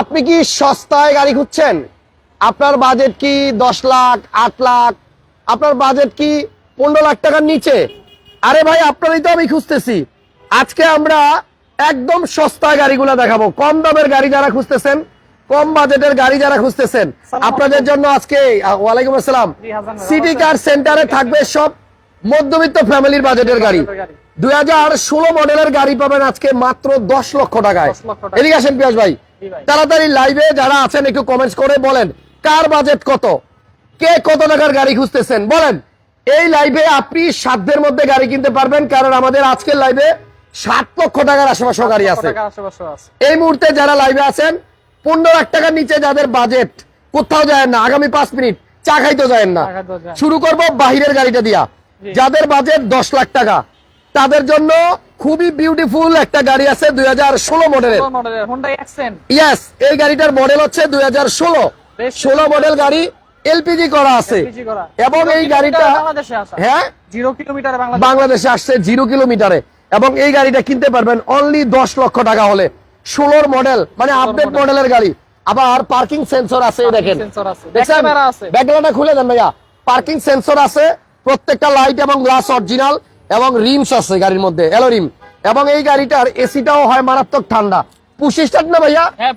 আপনি কি সস্তায় গাড়ি খুঁজছেন? আপনার বাজেট কি দশ লাখ আট লাখ? আপনার বাজেট কি পনেরো লাখ টাকার নিচে? আরে ভাই আপনারই তো আমি খুঁজতেছি। আজকে আমরা একদম সস্তায় গাড়িগুলো দেখাবো। কম দামের গাড়ি যারা খুঁজতেছেন কম বাজেটের গাড়ি যারা খুঁজতেছেন আপনাদের জন্য আজকে ওয়ালাইকুম আসসালাম। সিটি কার সেন্টারে থাকবে সব মধ্যবিত্ত ফ্যামিলির বাজেটের গাড়ি। দুই হাজার ষোলো মডেলের গাড়ি পাবেন আজকে মাত্র দশ লক্ষ টাকায়। 10 লক্ষ এদিকে আসেন পিয়াস ভাই। তাড়াতাড়ি লাইভে যারা আছেন একটু কমেন্টস করে বলেন কার বাজেট কত? কে কত টাকার গাড়ি খুঁজতেছেন? বলেন। এই লাইভে আপনি সাধ্যের মধ্যে গাড়ি কিনতে পারবেন কারণ আমাদের আজকের লাইভে সাত লক্ষ টাকার আশেপাশে গাড়ি আছে। এই মুহূর্তে যারা লাইভে আছেন পনেরো লাখ টাকার নিচে যাদের বাজেট কোথাও যায় না আগামী পাঁচ মিনিট চা খাইতে যায় না। শুরু করব বাহিরের গাড়িটা দিয়া। যাদের বাজেট দশ লাখ টাকা তাদের জন্য খুবই বিউটিফুল একটা গাড়ি আছে দুই হাজার ষোলো মডেলের ইয়েস এই গাড়িটার মডেল হচ্ছে দুই হাজার ষোলো। ষোলো মডেল গাড়ি এলপিজি করা আছে। এবং এই গাড়িটা বাংলাদেশে হ্যাঁ? জিরো কিলোমিটার বাংলাদেশে আসছে জিরো কিলোমিটারে এবং এই গাড়িটা কিনতে পারবেন অনলি দশ লক্ষ টাকা হলে। ষোলোর মডেল মানে আপডেট। মডেলের গাড়ি। আবার পার্কিং সেন্সর আছে দেখেন। ব্যাকগ্রাউন্ডটা খুলে দেন ভাইয়া। পার্কিং সেন্সর আছে প্রত্যেকটা লাইট এবং গ্লাস অরিজিনাল এবং রিমস আছে গাড়ির মধ্যে। এলো রিম এবং এই গাড়িটার এসিটাও হয় মারাত্মক ঠান্ডা। পুষি স্টার্ট না ভাইয়া? হ্যাঁ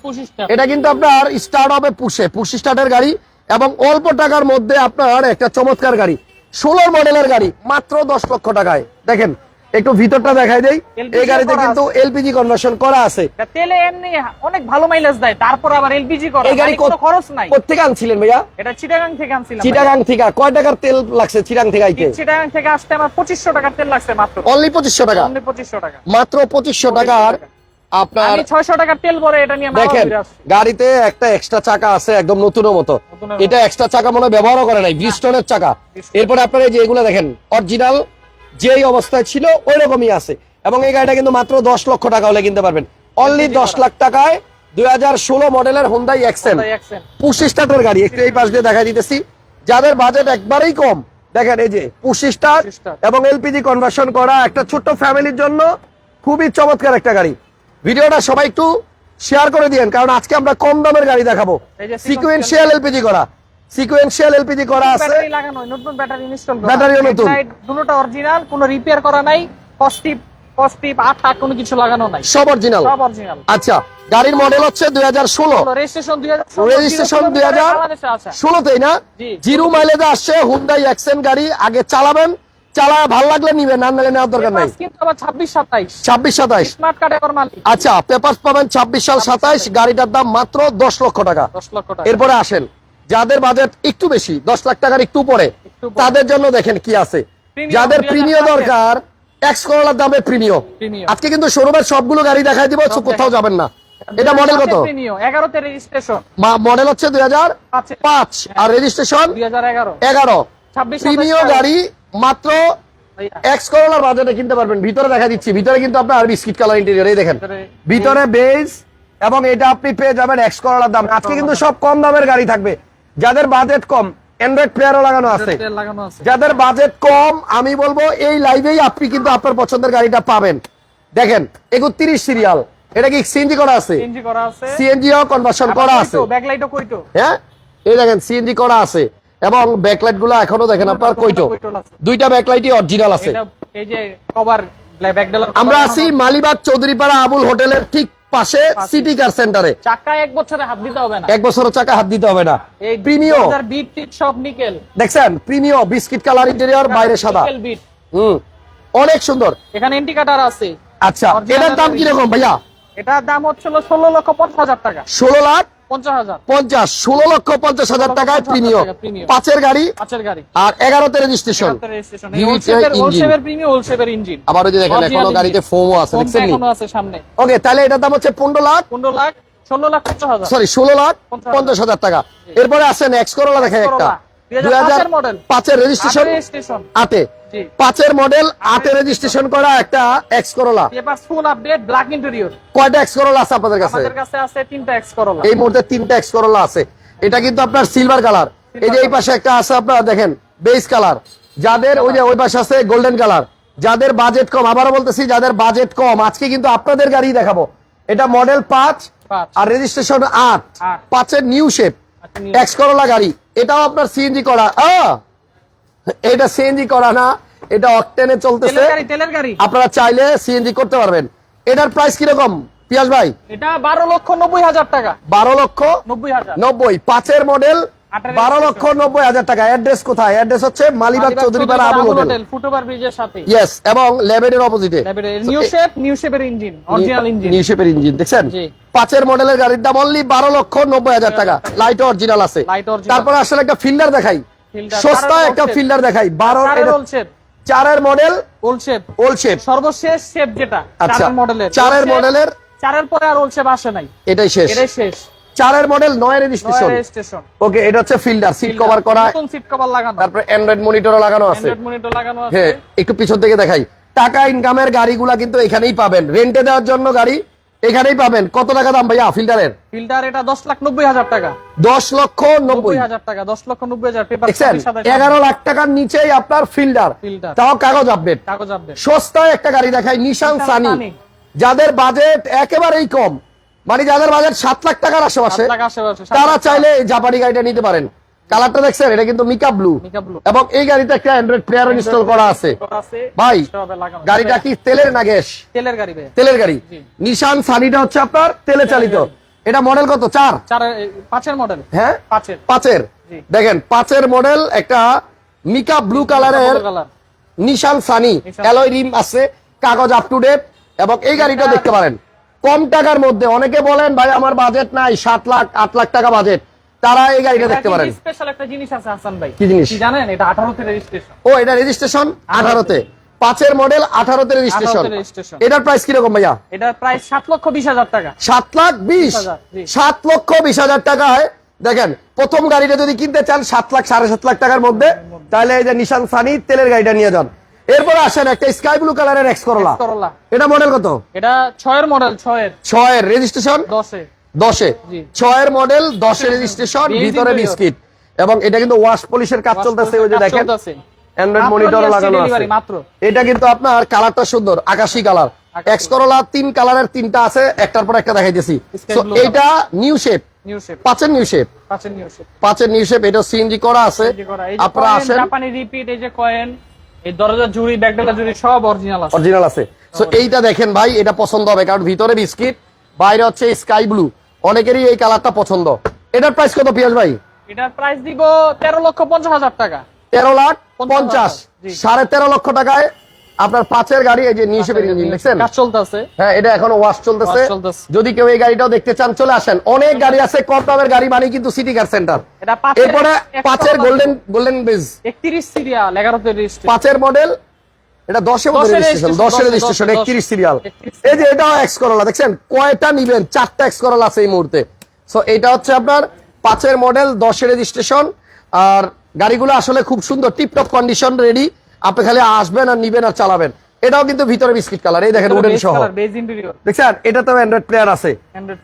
এটা কিন্তু আপনার স্টার্ট হবে পুষে পুশি স্টার্টের গাড়ি এবং অল্প টাকার মধ্যে আপনার একটা চমৎকার গাড়ি। ষোলোর মডেলের গাড়ি মাত্র দশ লক্ষ টাকায়। দেখেন একটু ভিতরটা দেখাই দেই। এই গাড়িতে কিন্তু এলপিজি কনভার্সন করা আছে। তেলে এমনি অনেক ভালো মাইলেজ দেয় তারপর আবার এলপিজি করা। এই গাড়ি কোনো খরচ নাই। কোথেকে আনছিলেন ভাইয়া? এটা চিটাগাং থেকে আনছিলাম চিটাগাং থেকে। কয় টাকার তেল লাগছে চিটাং থেকে আইতে? চিটাগাং থেকে আসতে আমার পঁচিশশো টাকার তেল লাগছে মাত্র। অনলি পঁচিশশো টাকা? অনলি পঁচিশশো টাকা। মাত্র পঁচিশশো টাকার আপনার আমি ছয়শো টাকার তেল ভরে এটা নিয়ে দেখেন গাড়িতে একটা এক্সট্রা চাকা আছে একদম নতুনের মতো। এটা এক্সট্রা চাকা মনে ব্যবহারও করে নাই ব্রিস্টনের চাকা। এরপরে আপনার এই যে এগুলো দেখেন অরিজিনাল যেই অবস্থায় ছিল ওই রকমই আছে। এবং এই গাড়িটা কিন্তু মাত্র দশ লক্ষ টাকা হলে কিনতে পারবেন। অনলি দশ লাখ টাকায় দুই হাজার ষোলো মডেলের এক্সেন Hyundai পুশ স্টার্টের গাড়ি একটু এই পাশ দিয়ে দেখা দিতেছি। যাদের বাজেট একবারেই কম দেখেন এই যে পুশ স্টার্ট এবং এলপিজি কনভার্সন করা একটা ছোট্ট ফ্যামিলির জন্য খুবই চমৎকার একটা গাড়ি। ভিডিওটা সবাই একটু শেয়ার করে দিয়েন কারণ আজকে আমরা কম দামের গাড়ি দেখাবো। সিকুয়েন্সিয়াল এলপিজি করা। সিকুয়েন্সিয়াল এলপিজি করা আছে। ব্যাটারি লাগানো নতুন ব্যাটারি ইনস্টল করা। ব্যাটারিও নতুন। দুটোটা অরিজিনাল কোনো রিপেয়ার করা নাই। পজিটিভ পজিটিভ টাক কোনো কিছু লাগানো নাই। সব অরিজিনাল সব অরিজিনাল আচ্ছা গাড়ির মডেল হচ্ছে দুই হাজার ষোলো। রেজিস্ট্রেশন না? জিরো মাইলেজে আসছে হুন্দাই অ্যাকসেন্ট গাড়ি আগে চালাবেন। চালা ভালো লাগলে নিবেন না নাহলে নেওয়ার দরকার নাই। কিন্তু আবার ছাব্বিশ সাতাইশ। স্মার্ট কার্ড মালিক। আচ্ছা পেপার পাবেন ছাব্বিশ সাল সাতাইশ। গাড়িটার দাম মাত্র দশ লক্ষ টাকা। দশ লক্ষ টাকা। এরপরে আসেন। যাদের বাজেট একটু বেশি দশ লাখ টাকার একটু পরে তাদের জন্য দেখেন কি আছে। যাদের 2000 প্রিমিয় দরকার এক্স করলার দামে প্রিমিয় আজকে কিন্তু শোরুমের সবগুলো গাড়ি দেখাই দিব কোথাও যাবেন না। এটা মডেল কত? এগারোতে রেজিস্ট্রেশন মডেল হচ্ছে দুই হাজার পাঁচ। আর রেজিস্ট্রেশন এগারো। প্রিমিয় গাড়ি মাত্র এক্স করলার বাজেটে কিনতে পারবেন। ভিতরে দেখা দিচ্ছি। ভিতরে কিন্তু আপনার বিস্কিট কালার ইন্টেরিয়র এই দেখেন। ভিতরে- ভিতরে বেজ এবং এটা আপনি পেয়ে যাবেন এক্স করলার দাম। আজকে কিন্তু সব কম দামের গাড়ি থাকবে। যাদের বাজেট কম অ্যান্ড্রয়েড প্লেয়ারও লাগানো আছে। যাদের বাজেট কম আমি বলব এই লাইভেই আপনি কিন্তু আপনার পছন্দের গাড়িটা পাবেন। দেখেন একত্রিশ সিরিয়াল এটা কি সিএনজি করা আছে? সিএনজি কনভার্সন করা আছে। ব্যাকলাইটও কইতো হ্যাঁ? এই দেখেন সিএনজি করা আছে। এবং ব্যাকলাইটগুলো এখনও দেখেন আপনার কইটো কইটো দুইটা ব্যাকলাইটই অরিজিনাল আছে। এই যে কভার আমরা আছি। মালিবাগ চৌধুরীপাড়া আবুল হোটেলের ঠিক পাশে সিটি কার সেন্টারে। চাকা এক বছরে হাত দিতে হবে না। এক বছরের চাকা হাত দিতে হবে না। এই বিট টিট সব নিকেল। দেখছেন? বিস্কিট কালার ইন্টেরিয়র বাইরে সাদা। বিট। হুম। অনেক সুন্দর। এখানে ইন্ডিকেটর আছে। আচ্ছা এটার দাম কি কীরকম ভাইয়া? এটার দাম হচ্ছিল ষোলো লক্ষ পঞ্চাশ হাজার টাকা। ষোলো লাখ পঞ্চাশ ষোলো লক্ষ পঞ্চাশ হাজার টাকায় প্রিমিয় টাকা পাঁচের গাড়ি আর এগারোতে রেজিস্ট্রেশন। আবার ওই যে দেখেন এখনও গাড়িতে ফোমও আছে দেখছেন ওকে তাহলে এটার দাম হচ্ছে পনেরো লাখ। পনেরো লাখ ষোলো লাখ সরি ষোলো লাখ পঞ্চাশ হাজার। টাকা। এরপরে আসেন এক্স করোলা দেখেন একটা। দুই হাজার পাঁচের রেজিস্ট্রেশন। আটে। পাঁচের মডেল আটে রেজিস্ট্রেশন করা একটা X Corolla paper full update black interior কয়টা এক্স করোলা আছে আপনাদের কাছে? আমাদের কাছে আছে তিনটা এক্স করলা এই মুহূর্তে তিনটা এক্স করোলা আছে। এটা কিন্তু আপনার সিলভার কালার এই যে এই পাশে একটা আছে আপনার দেখেন বেস কালার যাদের ওই যে ওই পাশে আছে গোল্ডেন কালার যাদের বাজেট কম আবারও বলতেছি যাদের বাজেট কম আজকে কিন্তু আপনাদের গাড়ি দেখাবো। এটা মডেল পাঁচ। আর রেজিস্ট্রেশন আট। পাঁচের নিউ শেপ এক্স করোলা গাড়ি। এটাও আপনার সিএনজি করা। আহ! এটা সিএনজি করা না এটা অকটেনে চলতেছে। আপনারা চাইলে সিএনজি করতে পারবেন। এটার প্রাইস কীরকম? পিয়াস ভাই? এটা বারো লক্ষ নব্বই হাজার টাকা। বারো লক্ষ নব্বই হাজার। নব্বই। পাঁচের মডেল বারো লক্ষ নব্বই হাজার টাকা। অ্যাড্রেস কোথায়? অ্যাড্রেস হচ্ছে মালিবাগ চৌধুরীপাড়া আবুল হোটেল ফুটওভার ব্রিজের সাথে। ইয়েস এবং লেভেনের অপোজিটে নিউ শেপ নিউ শেপের ইঞ্জিন অরিজিনাল ইঞ্জিন নিউ শেপের ইঞ্জিন দেখছেন। পাঁচের মডেলের গাড়ির দাম অনলি বারো লক্ষ নব্বই হাজার টাকা। লাইট অরিজিনাল আছে। তারপরে আসলে একটা ফিল্ডার দেখাই। সস্তা একটা ফিল্ডার দেখাই বারো চারের এটা old shape model old shape সর্বশেষ শেপ যেটা আচ্ছা চারের মডেলের চারের মডেলের চারের পরে আর ওল শেপ আসে নাই। এটাই শেষ। এটাই শেষ। চারের মডেল নয় রেজিস্ট্রেশন রেজিস্ট্রেশন ওকে এটা হচ্ছে ফিল্ডার সিট কভার করা। নতুন সিট কভার লাগানো। তারপরে অ্যান্ড্রয়েড মনিটরও লাগানো আছে। অ্যান্ড্রয়েড মনিটর লাগানো আছে। হ্যাঁ একটু পিছন থেকে দেখাই। টাকা ইনকামের গাড়িগুলা কিন্তু এখানেই পাবেন। রেন্টে দেওয়ার জন্য গাড়ি। এখানেই পাবেন। কত টাকা দাম ভাইয়া ফিল্টারের? ফিল্টার এটা দশ লাখ নব্বই হাজার টাকা। দশ লক্ষ নব্বই। হাজার টাকা দশ লক্ষ নব্বই হাজার পেপার এগারো লাখ টাকার নিচেই আপনার ফিল্টার। তাও কাগজ আপডেট কাগজ আপডেট সস্তায় একটা গাড়ি দেখাই নিশান সানি। যাদের বাজেট একেবারেই কম মানে যাদের বাজেট সাত লাখ টাকার আশেপাশে তারা চাইলে জাপানি গাড়িটা নিতে পারেন। কালারটা দেখছেন? এটা কিন্তু মিকা ব্লু এবং এই গাড়িতে একটা অ্যান্ড্রয়েড প্লেয়ার ইনস্টল করা আছে। ভাই গাড়িটা কি তেলের না গ্যাস? তেলের গাড়ি তেলের গাড়ি। নিশান সানিটা হচ্ছে আপনার তেলে চালিত। এটা মডেল কত? চার? পাঁচের মডেল হ্যাঁ? পাঁচের। পাঁচের। দেখেন পাঁচের মডেল একটা মিকা ব্লু কালারের নিশান সানি অ্যালয় রিম আছে কাগজ আপ টু ডেট এবং এই গাড়িটা দেখতে পারেন। কম টাকার মধ্যে অনেকে বলেন ভাই আমার বাজেট নাই সাত লাখ আট লাখ টাকা বাজেট তারা এই গাড়িটা দেখতে পারেন। স্পেশাল একটা জিনিস আছে হাসান ভাই। কি জিনিস? জানেন? এটা আঠারোতে রেজিস্ট্রেশন ও এটা রেজিস্ট্রেশন আঠারোতে। পাঁচের মডেল আঠারোতে রেজিস্ট্রেশন এটার প্রাইস কীরকম ভাইয়া? এটার প্রাইস সাত লক্ষ বিশ হাজার টাকা। সাত লাখ বিশ? 20,000, সাত লক্ষ বিশ হাজার টাকায় দেখেন প্রথম গাড়িটা যদি কিনতে চান সাত লাখ সাড়ে সাত লাখ টাকার মধ্যে তাহলে এই যে নিশান সানি তেলের গাড়িটা নিয়ে যান। এরপরে আসেন একটা স্কাই ব্লু কালারের এক্স করলা এটা মডেল কত? এটা ছয়ের মডেল ছয়ের। ছয়ের। রেজিস্ট্রেশন দশে দশে। ছয়ের মডেল দশের রেজিস্ট্রেশন ভিতরে বিস্কিট এবং এটা কিন্তু ওয়াশ পলিশের কাজ চলতেছে ওই যে দেখেন। অ্যান্ড্রয়েড মনিটর লাগানো আছে। এটা কিন্তু আপনার কালারটা সুন্দর আকাশি কালার এক্স করলা তিন কালারের তিনটা আছে একটার পর একটা দেখাইতেছি blue এইটা নিউ শেপ পাঁচের নিউ শেপ পাঁচের নিউ শেপ পাঁচের নিউ শেপ এটা সিএনজি করা আছে। আপনারা আসেন। জাপানি রিপিট এই যে কয়েন এই দরজা জুড়ি ব্যাগডালা জুড়ি সব অরিজিনাল আছে। অরিজিনাল আছে। সো এইটা দেখেন ভাই এটা পছন্দ হবে কারণ ভিতরে বিস্কিট বাইরে হচ্ছে স্কাই ব্লু অনেকেরই এই কালারটা পছন্দ। এটার প্রাইস কত পিয়াস ভাই? এটার প্রাইস দিব তেরো লক্ষ পঞ্চাশ হাজার টাকা। তেরো লাখ পঞ্চাশ সাড়ে তেরো লক্ষ টাকায় আপনার পাঁচের গাড়ি এই যে নিউ শেপের ইঞ্জিন দেখছেন? কাজ চলতেছে। হ্যাঁ এটা এখনও ওয়াশ চলতেছে। যদি কেউ এই গাড়িটাও দেখতে চান চলে আসেন। অনেক গাড়ি আছে কম দামের গাড়ি মানে কিন্তু সিটি কার সেন্টার এরপরে পাঁচের গোল্ডেন গোল্ডেন বেজ একত্রিশ সিরিয়াল এগারোতে রেজিস্ট্রেশন পাঁচের মডেল এটা দশে দশের রেজিস্ট্রেশন দশের দশ, রেজিস্ট্রেশন একত্রিশ সিরিয়াল এই যে এটাও এক্স করলা দেখছেন? কয়টা নিবেন? চারটা এক্স করলা আছে এই মুহূর্তে। সো এটা হচ্ছে আপনার পাঁচের মডেল দশের রেজিস্ট্রেশন আর গাড়িগুলো আসলে খুব সুন্দর টিপটপ কন্ডিশন রেডি আপনি খালি আসবেন আর নিবেন আর চালাবেন। এটাও কিন্তু ভিতরে বিস্কিট কালার এই দেখেন উডেন সহ। দেখছেন? এটা তো অ্যান্ড্রয়েড প্লেয়ার আছে।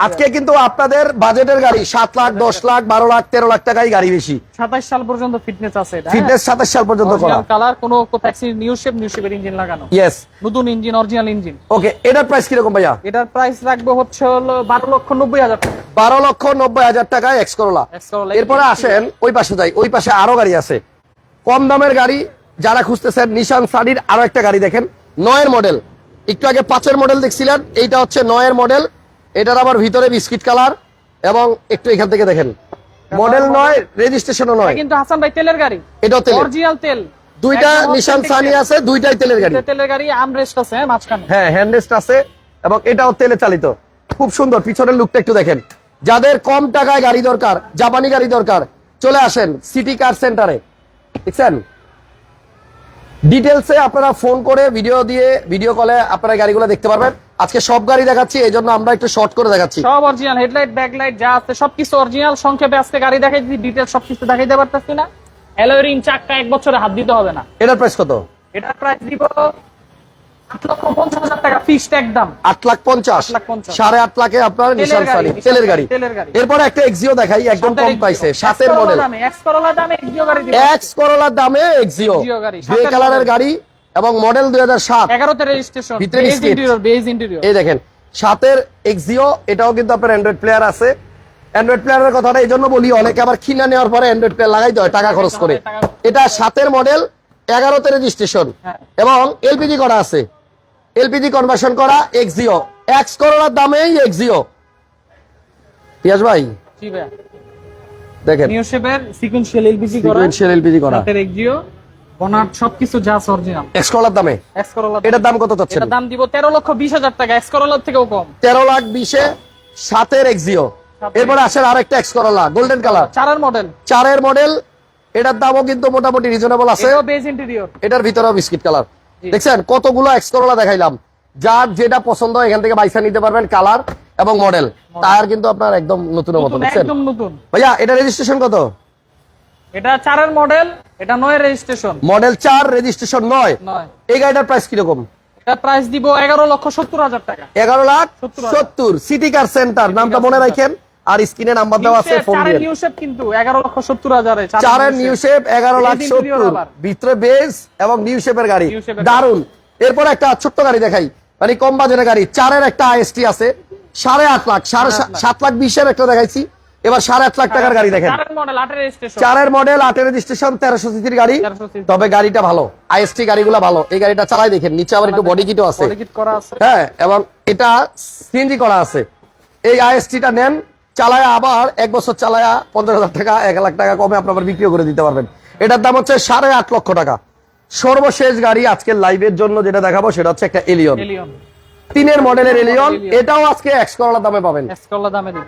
আজকে কিন্তু আপনাদের বাজেটের গাড়ি সাত লাখ দশ লাখ বারো লাখ তেরো লাখ টাকাই গাড়ি বেশি। সাতাশ সাল পর্যন্ত ফিটনেস আছে এটা ফিটনেস সাতাশ সাল পর্যন্ত করা। কালার কোনো নিউ শেপ নিউ শেপের ইঞ্জিন লাগানো। ইয়েস নতুন ইঞ্জিন অরিজিনাল ইঞ্জিন ওকে এটার প্রাইস কীরকম ভাইয়া? এটার প্রাইস রাখব হচ্ছে হলো বারো লক্ষ নব্বই হাজার টাকা। বারো লক্ষ নব্বই হাজার টাকায় এক্স করলা। এরপরে আসেন ওই পাশে যাই ওই পাশে আরও গাড়ি আছে। কম দামের গাড়ি যারা খুঁজতেছেন নিশান সানির আরও একটা গাড়ি দেখেন। নয়ের মডেল একটু আগে পাঁচের মডেল দেখছিলেন এইটা হচ্ছে নয়ের মডেল এটার আবার ভিতরে বিস্কিট কালার এবং একটু এখান থেকে দেখেন। মডেল নয় রেজিস্ট্রেশনও নয়। কিন্তু হাসান ভাই তেলের গাড়ি। এটাও তেলের। অরিজিনাল তেল। দুইটা নিশান সানি আছে দুইটাই তেলের গাড়ি। তেলের গাড়ি আমরেস্ট আছে হ্যাঁ মাঝখানে। হ্যাঁ হ্যান্ডরেস্ট আছে এবং এটাও তেলে চালিত। খুব সুন্দর পিছনের লুকটা একটু দেখেন। যাদের কম টাকায় গাড়ি দরকার জাপানি গাড়ি দরকার চলে আসেন সিটি কার সেন্টারে দেখছেন? ডিটেলসে আপনারা ফোন করে ভিডিও দিয়ে ভিডিও কলে আপনারা গাড়িগুলো দেখতে পারবেন। আজকে সব গাড়ি দেখাচ্ছি এই জন্য আমরা একটু শর্ট করে দেখাচ্ছি। সব অরিজিনাল হেডলাইট ব্যাকলাইট যা আছে সবকিছু অরিজিনাল সংক্ষেপে আজকে গাড়ি দেখাই দিচ্ছি ডিটেল সবকিছু দেখাইতে পারতেছি না। অ্যালোরিং চাকটা এক বছরে হাত দিতে হবে না। এটার প্রাইস কত? এটার প্রাইস দিব এরপর একটা এক্সিও দেখাই একদম কম পাইছে সাতের মডেল এক্স দামে গাড়ি দিব। এক্স করোলার দামে এক্সিও Exio গাড়ি, গ্রে কালারের গাড়ি এবং মডেল দুই হাজার সাত। এই দেখেন সাতের এক্সিও এটাও কিন্তু আপনার অ্যান্ড্রয়েড প্লেয়ার আছে। অ্যান্ড্রয়েড প্লেয়ারের কথাটা এই জন্য বলি অনেকে আবার কিনা নেওয়ার পরে অ্যান্ড্রয়েড প্লেয়ার লাগাইতে হয় টাকা খরচ করে। এটা সাতের মডেল এগারোতে রেজিস্ট্রেশন হ্যাঁ। এবং এলপিজি করা আছে। এলপিজি কনভার্সন করা এক্সিও এক্স করোলার দামেই এক্সিও পিয়াস ভাই? দেখেন। নিউ শেপের সিকুয়েন্সিয়াল এলবিসি করা। সিকুয়েন্সিয়াল এলপিজি করা। সাথে এক্সিও বনাট সবকিছু যা অরিজিনাল এক্স করোলার দামে? এক্স করোলা এটার দাম কত চাচ্ছেন? এটার দাম দিব তেরো লক্ষ বিশ হাজার টাকা। এক্স করোলার থেকেও কম। তেরো লাখ বিশে সাতের এক্সিও সাতের। এরপরে আসেন আরেকটা এক্স করোলা গোল্ডেন কালার চারের মডেল চারের মডেল এটার দামও কিন্তু মোটামুটি রিজনেবল আছে। এটাও বেজ ইন্টেরিয়র এটার ভিতরেও বিস্কিট কালার। দেখছেন কতগুলো এক্স করোলা দেখাইলাম। যার যেটা পছন্দ এখান থেকে বাইসা নিতে পারবেন কালার এবং মডেল টায়ার কিন্তু আপনার একদম নতুনের মতো নতুন দেখছেন? একদম নতুন। ভাইয়া এটা রেজিস্ট্রেশন কত? এটা চারের মডেল এটা নয় রেজিস্ট্রেশন মডেল চার রেজিস্ট্রেশন নয়। এই গাড়িটার প্রাইস কীরকম? এটা প্রাইস দিব এগারো লক্ষ সত্তর হাজার টাকা। এগারো লাখ সত্তর সিটি কার সেন্টার নামটা মনে। রাখেন। আর স্ক্রিনে নাম্বার দেওয়া আছে ফোন চারের দিয়ে। নিউ শেপ কিন্তু এগারো লক্ষ সত্তর হাজারে চারের নিউ শেপ এগারো লাখ Base interior সত্তর আবার। ভিতরে বেস এবং নিউ শেপের গাড়ি। দারুণ এরপর একটা ছোট্ট গাড়ি দেখাই। মানে কম বাজারের গাড়ি। চারের একটা আইএসটি আছে। সাড়ে আট লাখ সাড়ে। সাত লাখ বিশের একটা দেখাইছি। এবার সাড়ে আট লাখ টাকার গাড়ি দেখেন। চারের মডেল আটের রেজিস্ট্রেশন তেরোশো সিসির গাড়ি। তবে গাড়িটা ভালো। আইএসটি গাড়িগুলো ভালো। এই গাড়িটা চালাই দেখেন। নিচে আবার একটু বডি কিটও আছে। হ্যাঁ এবং এটা সিএনজি করা আছে। এই আইএসটিটা নেন। চালায়া আবার এক বছর চালায়া পঞ্চাশ হাজার টাকা এক লাখ টাকা কমে আপনি আবার বিক্রিও করে দিতে পারবেন। এটার দাম হচ্ছে সাড়ে আট লক্ষ টাকা। সর্বশেষ গাড়ি আজকের লাইভের জন্য যেটা দেখাবো সেটা হচ্ছে একটা এলিয়ন তিনের মডেলের এলিয়ন এটাও আজকে এক্স দামে পাবেন।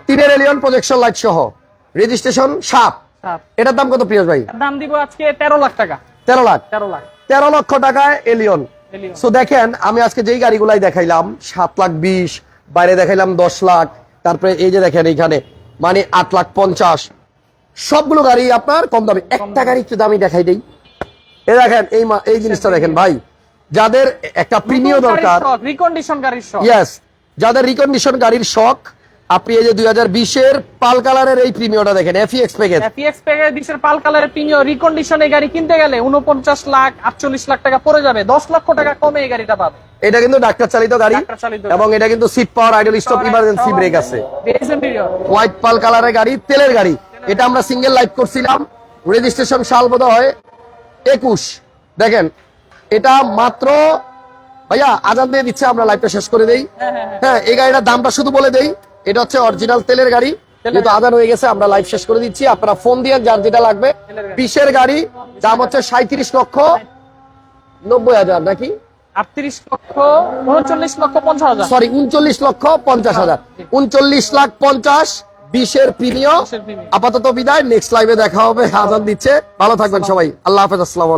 তিনের এলিয়ন প্রজেকশন লাইট সহ। রেজিস্ট্রেশন সাত সাত এটার দাম কত প্রিয় ভাই? দাম দিব আজকে তেরো লাখ টাকা। তেরো লাখ। তেরো লাখ। তেরো লক্ষ টাকায় এলিয়ন এলিয়ন সো দেখেন আমি আজকে যেই গাড়িগুলাই দেখাইলাম সাত লাখ বিশ বাইরে দেখাইলাম দশ লাখ তারপরে এই যে দেখেন এইখানে মানে আট লাখ পঞ্চাশ। সবগুলো গাড়ি আপনার কম দামি। একটা গাড়ি একটু দামি দেখাই দেই। এ দেখেন এই এই জিনিসটা দেখেন ভাই। যাদের একটা প্রিমিয় দরকার রিকন্ডিশন গাড়ির শখ ইয়েস যাদের রিকন্ডিশন গাড়ির শখ আপনি এই যে দুই হাজার বিশের পাল কালারের এই প্রিমিয়টা দেখেন এফিএক্স প্যাকেজ এফএক্স প্যাকেজ বিশের পাল কালারের পিনিও রিকন্ডিশন এই গাড়ি কিনতে গেলে উনপঞ্চাশ লাখ আটচল্লিশ লাখ টাকা পড়ে যাবে। দশ লক্ষ টাকা কমে এই গাড়িটা পাবে। এটা কিন্তু ডাক্তার চালিত গাড়ি এবং এটা কিন্তু seat power idle stop emergency brake আছে। হোয়াইট পাল কালারের গাড়ি তেলের গাড়ি। এটা আমরা সিঙ্গেল লাইভ করছিলাম। রেজিস্ট্রেশন সাল বোধ হয় একুশ। দেখেন এটা মাত্র ভাইয়া আজান দিয়ে দিচ্ছে আমরা লাইভটা শেষ করে দেই। হ্যাঁ এই গাড়িটার দামটা শুধু বলে দেই এটা হচ্ছে অরিজিনাল তেলের গাড়ি। যেহেতু আজান হয়ে গেছে আমরা লাইভ শেষ করে দিচ্ছি। আপনারা ফোন দিয়ে যার যেটা লাগবে। বিশের গাড়ি দাম হচ্ছে সাঁত্রিশ লক্ষ নব্বই হাজার নাকি? আটত্রিশ লক্ষ উনচল্লিশ লক্ষ পঞ্চাশ হাজার। সরি উনচল্লিশ লক্ষ পঞ্চাশ হাজার। উনচল্লিশ লাখ পঞ্চাশ বিশের প্রিমিয় আপাতত বিদায় নেক্সট লাইভে দেখা হবে আজান দিচ্ছে। ভালো থাকবেন সবাই। আল্লাহ হাফেজ আসসালামু